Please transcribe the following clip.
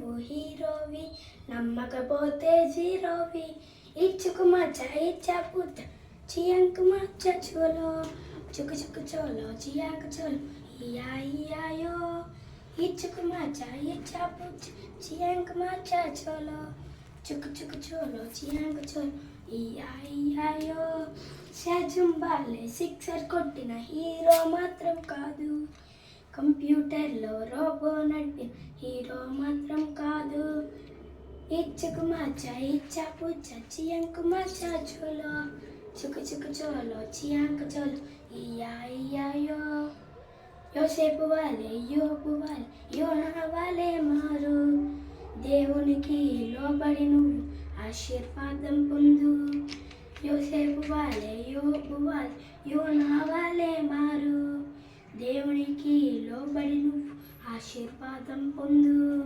నువ్వు హీరోవి నమ్మకపోతే జీరోవి. ఇచ్చుకు మచ్చ ఇచ్చా పుత్త చియాంకు మచ్చ చోలో. చుకు చుకు చోలో చియాంకు చోలో ఇయా ఇయాయో ఇచ్చుకు మచ్చ ఇచ్చా పుచ్చ చియాంకు మచ్చ చోలో. చుకు చుకు చోలో చియాంకు చోలో ఇయా ఇయాయో షాజుంబాలే సిక్సర్ కొట్టిన హీరో మాత్రం కాదు. కంప్యూటర్లో రోబో నడిపిన హీరో మాత్రం కాదు. ఇచ్చుకు మాచ ఇచ్చా పుచ్చ చియంకు మాచ చోలో. చుకు చుకు చోలో చియాంకు చోలో. ఇయా ఇయాయో యోసేపు వాలే యోపు వాలే యోన వాలే మారు. దేవునికి లోబడి నువ్వు ఆశీర్వాదం పొందు. యోసేపు వాలే యోపు వాలే యోనా వాలే మారు. దేవునికి నువ్వు ఆశీర్వాదం పొందు.